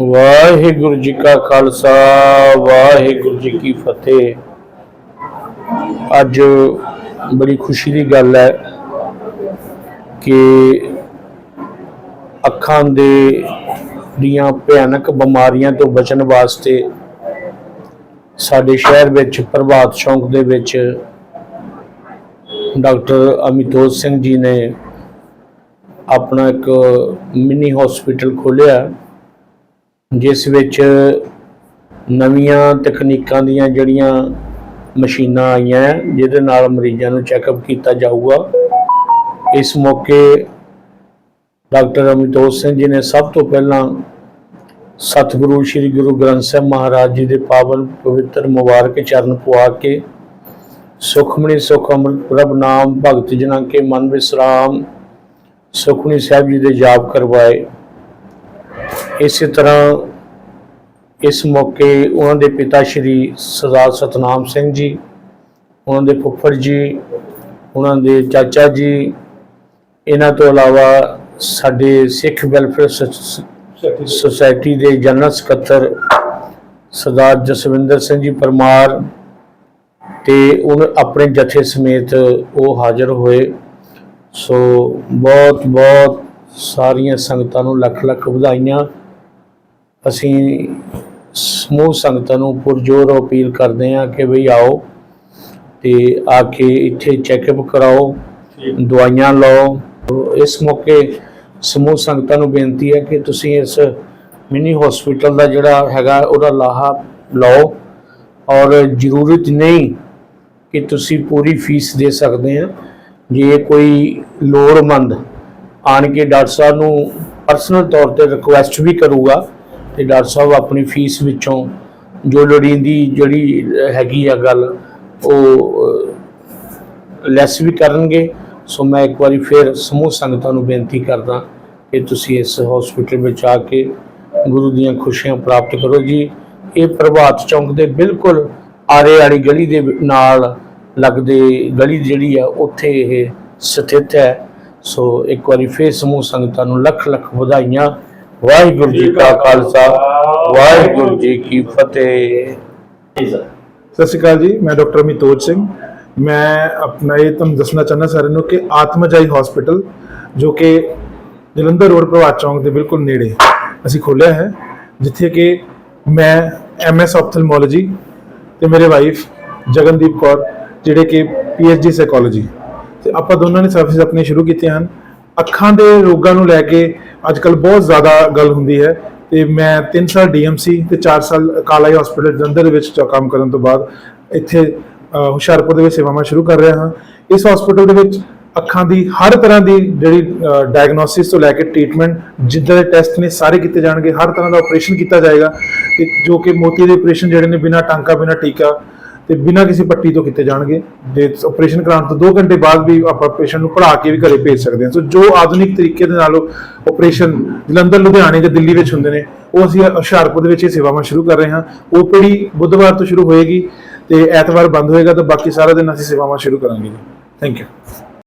ਵਾਹਿਗੁਰੂ ਜੀ ਕਾ ਖਾਲਸਾ, ਵਾਹਿਗੁਰੂ ਜੀ ਕੀ ਫਤਿਹ। ਅੱਜ ਬੜੀ ਖੁਸ਼ੀ ਦੀ ਗੱਲ ਹੈ ਕਿ ਅੱਖਾਂ ਦੇ ਦੀਆਂ ਭਿਆਨਕ ਬਿਮਾਰੀਆਂ ਤੋਂ ਬਚਣ ਵਾਸਤੇ ਸਾਡੇ ਸ਼ਹਿਰ ਵਿੱਚ, ਪ੍ਰਭਾਤ ਚੌਂਕ ਦੇ ਵਿੱਚ ਡਾਕਟਰ ਅਮਿਤੋਜ ਸਿੰਘ ਜੀ ਨੇ ਆਪਣਾ ਇੱਕ ਮਿੰਨੀ ਹਸਪੀਟਲ ਖੋਲ੍ਹਿਆ। ਜਿਸ ਵਿੱਚ ਨਵੀਆਂ ਤਕਨੀਕਾਂ ਦੀਆਂ ਜਿਹੜੀਆਂ ਮਸ਼ੀਨਾਂ ਆਈਆਂ ਹੈ, ਜਿਹਦੇ ਨਾਲ ਮਰੀਜ਼ਾਂ ਨੂੰ ਚੈੱਕਅਪ ਕੀਤਾ ਜਾਊਗਾ। ਇਸ ਮੌਕੇ ਡਾਕਟਰ ਅਮਿਤੋਜ ਸਿੰਘ ਜੀ ਨੇ ਸਭ ਤੋਂ ਪਹਿਲਾਂ ਸਤਿਗੁਰੂ ਸ੍ਰੀ ਗੁਰੂ ਗ੍ਰੰਥ ਸਾਹਿਬ ਮਹਾਰਾਜ ਜੀ ਦੇ ਪਾਵਨ ਪਵਿੱਤਰ ਮੁਬਾਰਕ ਚਰਨ ਪਵਾ ਕੇ ਸੁਖਮਣੀ ਸੁਖ ਅੰਮ੍ਰਿਤ ਪ੍ਰਭ ਨਾਮ ਭਗਤ ਜਨਾਂ ਕੇ ਮਨ ਵਿਸਰਾਮ ਸੁਖਮਣੀ ਸਾਹਿਬ ਜੀ ਦੇ ਜਾਪ ਕਰਵਾਏ। ਇਸੇ ਤਰ੍ਹਾਂ ਇਸ ਮੌਕੇ ਉਹਨਾਂ ਦੇ ਪਿਤਾ ਸ਼੍ਰੀ ਸਰਦਾਰ ਸਤਨਾਮ ਸਿੰਘ ਜੀ, ਉਹਨਾਂ ਦੇ ਫੁੱਫੜ ਜੀ, ਉਹਨਾਂ ਦੇ ਚਾਚਾ ਜੀ, ਇਹਨਾਂ ਤੋਂ ਇਲਾਵਾ ਸਾਡੇ ਸਿੱਖ ਵੈਲਫੇਅਰ ਸੁਸ- ਸੁਸਾਇਟੀ ਦੇ ਜਨਰਲ ਸਕੱਤਰ ਸਰਦਾਰ ਜਸਵਿੰਦਰ ਸਿੰਘ ਜੀ ਪਰਮਾਰ ਤੇ ਉਹ ਆਪਣੇ ਜਥੇ ਸਮੇਤ ਉਹ ਹਾਜ਼ਰ ਹੋਏ। ਸੋ ਬਹੁਤ ਬਹੁਤ ਸਾਰੀਆਂ ਸੰਗਤਾਂ ਨੂੰ ਲੱਖ ਲੱਖ ਵਧਾਈਆਂ। ਅਸੀਂ ਸਮੂਹ ਸੰਗਤਾਂ ਨੂੰ ਪੁਰਜੋਰ ਅਪੀਲ ਕਰਦੇ ਹਾਂ ਕਿ ਵੀ ਆਓ ਤੇ ਆ ਕੇ ਇੱਥੇ ਚੈੱਕਅਪ ਕਰਾਓ ਦਵਾਈਆਂ ਲਓ। ਇਸ ਮੌਕੇ ਸਮੂਹ ਸੰਗਤਾਂ ਨੂੰ ਬੇਨਤੀ ਹੈ ਕਿ ਤੁਸੀਂ ਇਸ ਮਿਨੀ ਹਸਪੀਟਲ ਦਾ ਜਿਹੜਾ ਹੈਗਾ ਉਹਦਾ ਲਾਹਾ ਲਓ ਔਰ ਜ਼ਰੂਰਤ ਨਹੀਂ ਕਿ ਤੁਸੀਂ ਪੂਰੀ ਫੀਸ ਦੇ ਸਕਦੇ ਆ ਜੇ ਕੋਈ ਲੋੜਵੰਦ ਆਣ ਕੇ ਡਾਕਟਰ ਸਾਹਿਬ ਨੂੰ ਪਰਸਨਲ ਤੌਰ ਤੇ ਰਿਕੁਐਸਟ ਵੀ ਕਰੂਗਾ ਤੇ ਡਾਕਟਰ ਸਾਹਿਬ ਆਪਣੀ ਫੀਸ ਵਿੱਚੋਂ ਜੋ ਲੋੜੀਂਦੀ ਜਿਹੜੀ ਹੈਗੀ ਆ ਗੱਲ, ਉਹ ਲੈਸ ਵੀ ਕਰਨਗੇ। ਸੋ ਮੈਂ ਇੱਕ ਵਾਰੀ ਫਿਰ ਸਮੂਹ ਸੰਗਤਾਂ ਨੂੰ ਬੇਨਤੀ ਕਰਦਾ ਕਿ ਤੁਸੀਂ ਇਸ ਹਸਪੀਟਲ ਵਿੱਚ ਆ ਕੇ ਗੁਰੂ ਦੀਆਂ ਖੁਸ਼ੀਆਂ ਪ੍ਰਾਪਤ ਕਰੋ ਜੀ। ਇਹ ਪ੍ਰਭਾਤ ਚੌਂਕ ਦੇ ਬਿਲਕੁਲ ਆਰੇ ਵਾਲੀ ਗਲੀ ਦੇ ਨਾਲ ਲੱਗਦੇ ਗਲੀ ਜਿਹੜੀ ਆ, ਉੱਥੇ ਇਹ ਸਥਿਤ ਹੈ। ਸੋ ਇੱਕ ਵਾਰੀ ਫਿਰ ਸਮੂਹ ਸੰਗਤਾਂ ਨੂੰ ਲੱਖ ਲੱਖ ਵਧਾਈਆਂ। ਵਾਹਿਗੁਰੂ ਜੀ ਕਾ ਖਾਲਸਾ ਵਾਹਿਗੁਰੂ ਜੀ ਕੀ ਫਤਿਹ। ਸਤਿ ਸ਼੍ਰੀ ਅਕਾਲ ਜੀ ਮੈਂ ਡਾਕਟਰ ਅਮਿਤੋਜ ਸਿੰਘ। ਮੈਂ ਆਪਣਾ ਇਹ ਤੁਹਾਨੂੰ ਦੱਸਣਾ ਚਾਹੁੰਦਾ ਸਾਰਿਆਂ ਨੂੰ ਕਿ ਆਤਮਜਾਈ ਹਸਪੀਟਲ ਜੋ ਕਿ ਜਲੰਧਰ ਰੋਡ ਪ੍ਰਭਾਤ ਚੌਂਕ ਦੇ ਬਿਲਕੁਲ ਨੇੜੇ ਅਸੀਂ ਖੋਲ੍ਹਿਆ ਹੈ ਜਿੱਥੇ ਕਿ ਮੈਂ ਐਮਐਸ ਆਪਥਲਮੋਲੋਜੀ ਤੇ ਮੇਰੇ ਵਾਈਫ ਜਗਨਦੀਪ ਕੌਰ ਜਿਹੜੇ ਕਿ ਪੀਐਚਡੀ ਸਾਈਕੋਲੋਜੀ ਤੇ ਆਪਾਂ ਦੋਨਾਂ ਨੇ ਸਰਵਿਸ ਆਪਣੀ ਸ਼ੁਰੂ ਕੀਤੀਆਂ ਹਨ। ਅੱਖਾਂ ਦੇ ਰੋਗਾਂ ਨੂੰ ਲੈ ਕੇ ਅੱਜ ਅੱਜਕੱਲ ਬਹੁਤ ਜ਼ਿਆਦਾ ਗੱਲ ਹੁੰਦੀ ਹੈ ਤੇ ਮੈਂ 3 ਸਾਲ ਡੀਐਮਸੀ ਤੇ 4 ਸਾਲ ਕਾਲਾਈ ਹਸਪੀਟਲ ਜਲੰਧਰ ਦੇ ਵਿੱਚ ਕੰਮ ਕਰਨ ਤੋਂ ਬਾਅਦ ਇੱਥੇ ਹੁਸ਼ਿਆਰਪੁਰ ਦੇ ਵਿੱਚ ਸੇਵਾਵਾਂ ਸ਼ੁਰੂ ਕਰ ਰਿਹਾ ਹਾਂ। ਇਸ ਹਸਪੀਟਲ ਦੇ ਵਿੱਚ ਅੱਖਾਂ ਦੀ ਹਰ ਤਰ੍ਹਾਂ ਦੀ ਜਿਹੜੀ ਡਾਇਗਨੋਸਿਸ ਤੋਂ ਲੈ ਕੇ ਟ੍ਰੀਟਮੈਂਟ ਜਿੱਦਾਂ ਦੇ ਟੈਸਟ ਨੇ ਸਾਰੇ ਕੀਤੇ ਜਾਣਗੇ, ਹਰ ਤਰ੍ਹਾਂ ਦਾ ਆਪਰੇਸ਼ਨ ਕੀਤਾ ਜਾਏਗਾ ਤੇ ਜੋ ਕਿ ਮੋਤੀ ਦੇ ਆਪਰੇਸ਼ਨ ਜਿਹੜੇ ਨੇ ਬਿਨਾਂ ਟਾਂਕਾ, ਬਿਨਾਂ ਟੀਕਾ ਤੇ ਬਿਨਾਂ ਕਿਸੇ ਪੱਟੀ ਤੋਂ ਕੀਤੇ ਜਾਣਗੇ। ਜੇ ਆਪਰੇਸ਼ਨ ਕਰਾਉਣ ਤੋਂ 2 ਘੰਟੇ ਬਾਅਦ ਵੀ ਆਪਾਂ ਪੇਸ਼ੈਂਟ ਨੂੰ ਪੜਾ ਕੇ ਵੀ ਘਰੇ ਭੇਜ ਸਕਦੇ ਹਾਂ। ਸੋ ਜੋ ਆਧੁਨਿਕ ਤਰੀਕੇ ਦੇ ਨਾਲ ਆਪਰੇਸ਼ਨ ਜਲੰਧਰ, ਲੁਧਿਆਣੇ ਜਾਂ ਦਿੱਲੀ ਵਿੱਚ ਹੁੰਦੇ ਨੇ, ਉਹ ਅਸੀਂ ਹੁਸ਼ਿਆਰਪੁਰ ਦੇ ਵਿੱਚ ਇਹ ਸੇਵਾਵਾਂ ਸ਼ੁਰੂ ਕਰ ਰਹੇ ਹਾਂ। ਓਪੀਡੀ ਬੁੱਧਵਾਰ ਤੋਂ ਸ਼ੁਰੂ ਹੋਏਗੀ ਤੇ ਐਤਵਾਰ ਬੰਦ ਹੋਏਗਾ ਤਾਂ ਬਾਕੀ ਸਾਰਾ ਦਿਨ ਅਸੀਂ ਸੇਵਾਵਾਂ ਸ਼ੁਰੂ ਕਰਾਂਗੇ ਜੀ। Thank you